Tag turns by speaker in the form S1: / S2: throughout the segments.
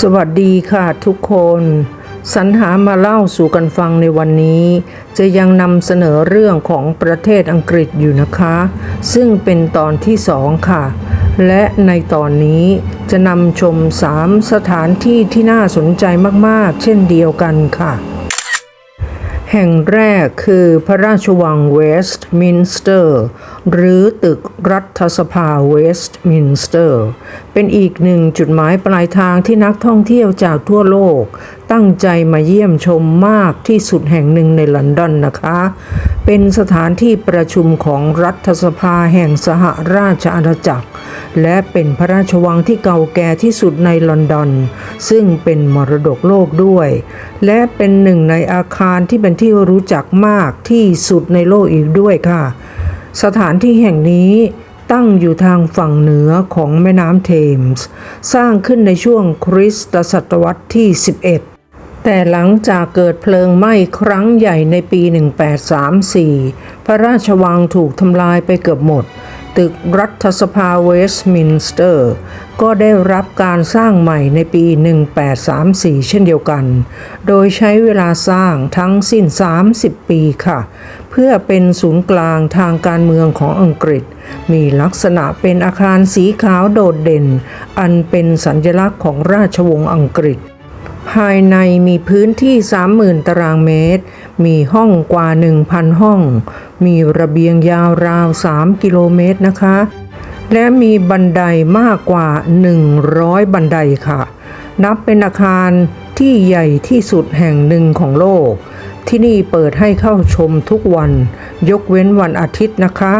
S1: สวัสดีค่ะทุกคน สรรหามาเล่าสู่กันฟังในวันนี้ จะยังนำเสนอเรื่องของประเทศอังกฤษอยู่นะคะ ซึ่งเป็นตอนที่สองค่ะ และในตอนนี้จะนำชมสามสถานที่ที่น่าสนใจมากๆ เช่นเดียวกันค่ะ แห่งแรกคือพระราชวังเวสต์มินสเตอร์ หรือตึกรัฐสภาเวสต์มินสเตอร์ เป็นอีกหนึ่งจุดหมายปลายทางที่นักท่องเที่ยวจากทั่วโลก ตั้งใจมาเยี่ยมชมมากที่สุดแห่งหนึ่งในลอนดอนนะคะ เป็นสถานที่ประชุมของรัฐสภาแห่งสหราชอาณาจักร และเป็นพระราชวังที่เก่าแก่ที่สุดในลอนดอน ซึ่งเป็นมรดกโลกด้วย และเป็นหนึ่งในอาคารที่เป็นที่รู้จักมากที่สุดในโลกอีกด้วยค่ะ สถานที่แห่งนี้ตั้งอยู่ทางฝั่งเหนือของแม่น้ำเทมส์ สร้างขึ้นในช่วงคริสตศตวรรษที่ 11 แต่หลังจากเกิดเพลิงไหม้ครั้งใหญ่ในปี 1834 พระราชวังถูกทำลายไปเกือบหมด ตึกรัฐสภาเวสต์มินสเตอร์ ก็ได้รับการสร้างใหม่ในปี 1834 เช่นเดียวกัน โดยใช้เวลาสร้างทั้งสิ้น 30 ปีค่ะ เพื่อเป็นศูนย์กลางทางการเมืองของอังกฤษ มีลักษณะเป็นอาคารสีขาวโดดเด่น อันเป็นสัญลักษณ์ของราชวงศ์อังกฤษ ภายในมีพื้นที่ 30,000 ตารางเมตร มีห้องกว่า 1,000 ห้อง มีระเบียงยาวราว 3 กิโลเมตรนะคะ และมีบันไดมากกว่า 100 บันไดค่ะ นับเป็นอาคารที่ใหญ่ที่สุดแห่งหนึ่งของโลก ที่นี่เปิดให้เข้าชมทุกวัน ยกเว้นวันอาทิตย์นะคะ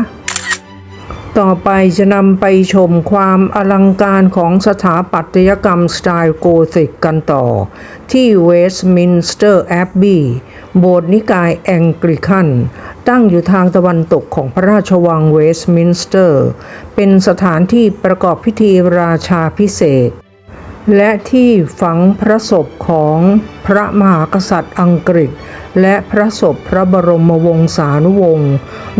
S1: ต่อไปจะนำไปชมความอลังการของสถาปัตยกรรมสไตล์โกธิกกันต่อ ที่เวสต์มินสเตอร์แอบบีโบสถ์นิกายแองกลิคัน ตั้งอยู่ทางตะวันตกของพระราชวังเวสต์มินสเตอร์ เป็นสถานที่ประกอบพิธีราชาพิเศษ และที่ฝังพระศพของพระมหากษัตริย์อังกฤษ และพระศพพระบรมวงศานุวงศ์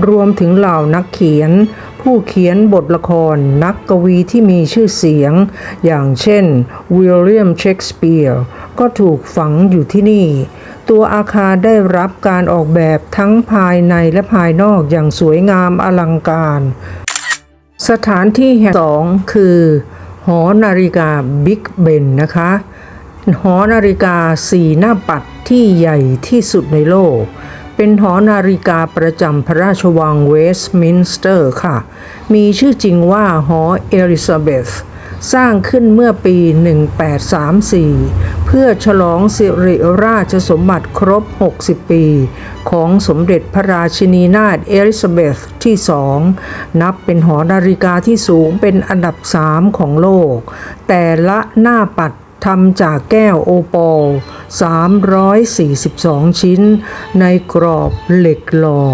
S1: รวมถึงเหล่านักเขียน ผู้เขียนบทละครนักกวีที่มีชื่อเสียง อย่างเช่นวิลเลียมเชกสเปียร์ก็ถูกฝังอยู่ที่นี่ ตัวอาคารได้รับการออกแบบทั้งภายในและภายนอกอย่างสวยงามอลังการ สถานที่แห่งสองคือ หอนาฬิกาบิ๊กเบนนะคะ หอนาฬิกาสีหน้าปัดที่ใหญ่ที่สุดในโลก เป็นหอนาฬิกาประจำพระราชวังเวสต์มินสเตอร์ค่ะ มีชื่อจริงว่าหอเอลิซาเบธสร้างขึ้นเมื่อปี 1834 เพื่อฉลองสิริราชสมบัติครบ 60 ปี ของสมเด็จพระราชินีนาถเอลิซาเบธที่สอง นับเป็นหอนาฬิกาที่สูงเป็นอันดับ 3 ของโลก แต่ละหน้าปัดทำจากแก้วโอปอล 342 ชิ้น ในกรอบเหล็กหล่อ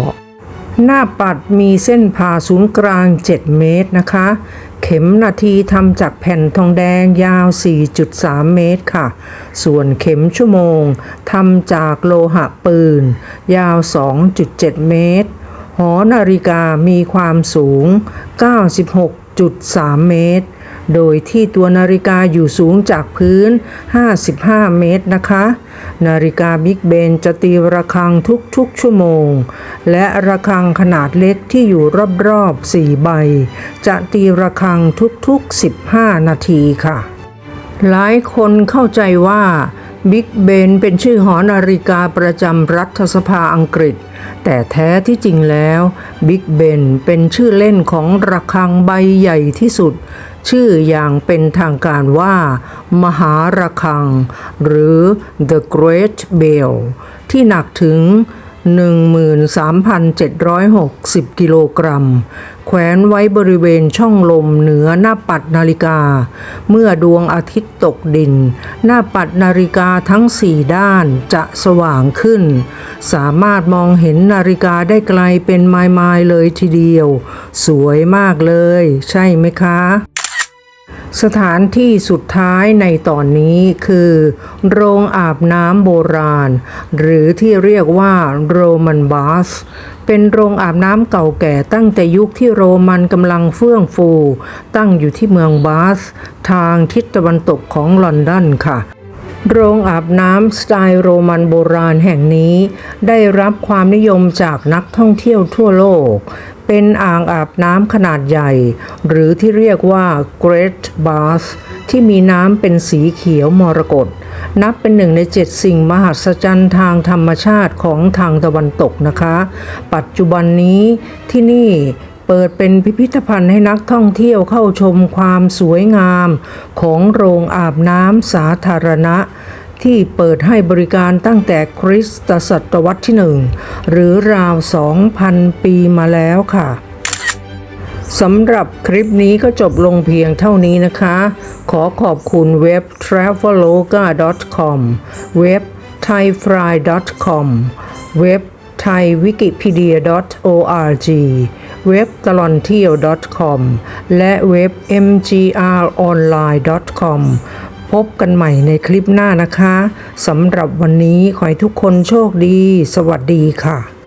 S1: หน้าปัดมีเส้นผ่าศูนย์กลาง 7 เมตรนะคะ เข็มนาทีทำจากแผ่นทองแดงยาว 4.3 เมตรค่ะ ส่วนเข็มชั่วโมงทำจากโลหะปืน ยาว 2.7 เมตร หอนาฬิกามีความสูง 96.3 เมตร โดยที่ตัวนาฬิกาอยู่สูงจากพื้น 55 เมตรนะคะ นาฬิกาบิ๊กเบนจะตีระฆังทุกๆ ชั่วโมง และระฆังขนาดเล็กที่อยู่รอบๆ 4 ใบ จะตีระฆังทุกๆ 15 นาทีค่ะ หลายคนเข้าใจว่า บิ๊กเบนเป็นชื่อหอนาฬิกาประจำรัฐสภาอังกฤษ แต่แท้ที่จริงแล้วบิ๊กเบนเป็นชื่อเล่นของระฆังใบใหญ่ที่สุด ชื่ออย่างเป็นทางการว่า มหาระฆัง หรือ The Great Bell ที่หนักถึง 13,760 กิโลกรัม แขวนไว้บริเวณช่องลมเหนือหน้าปัดนาฬิกา เมื่อดวงอาทิตย์ตกดิน หน้าปัดนาฬิกาทั้งสี่ด้านจะสว่างขึ้น สามารถมองเห็นนาฬิกาได้ไกลเป็นไมล์ๆเลยทีเดียว สวยมากเลย ใช่ไหมคะ สถานที่สุดท้ายในตอนนี้คือ โรงอาบน้ำโบราณ หรือที่เรียกว่าโรมันบาสเป็นโรงอาบน้ำเก่าแก่ตั้งแต่ยุคที่โรมันกำลังเฟื่องฟู ตั้งอยู่ที่เมืองบาส ทางทิศตะวันตกของลอนดอนค่ะ โรงอาบน้ำสไตล์โรมันโบราณแห่งนี้ ได้รับความนิยมจากนักท่องเที่ยวทั่วโลก เป็นอ่างอาบน้ำขนาดใหญ่ หรือที่เรียกว่า Great Bath ที่มีน้ำเป็นสีเขียวมรกตนับเป็นหนึ่งในเจ็ดสิ่งมหัศจรรย์ทางธรรมชาติของทางตะวันตกนะคะ ปัจจุบันนี้ที่นี่เปิดเป็นพิพิธภัณฑ์ให้นักท่องเที่ยวเข้าชมความสวยงามของโรงอาบน้ำสาธารณะ ที่เปิดให้บริการตั้งแต่คริสตศตวรรษที่หนึ่งหรือราว 2,000 ปีมาแล้วค่ะสำหรับคลิปนี้ก็จบลงเพียงเท่านี้นะคะ ขอขอบคุณเว็บ traveloga.com เว็บ thaifry.com เว็บ thaiwikipedia.org เว็บตลอนเที่ยว .com และเว็บ mgronline.com พบกันใหม่ในคลิปหน้านะคะสำหรับวันนี้ขอให้ทุกคนโชคดี สวัสดีค่ะ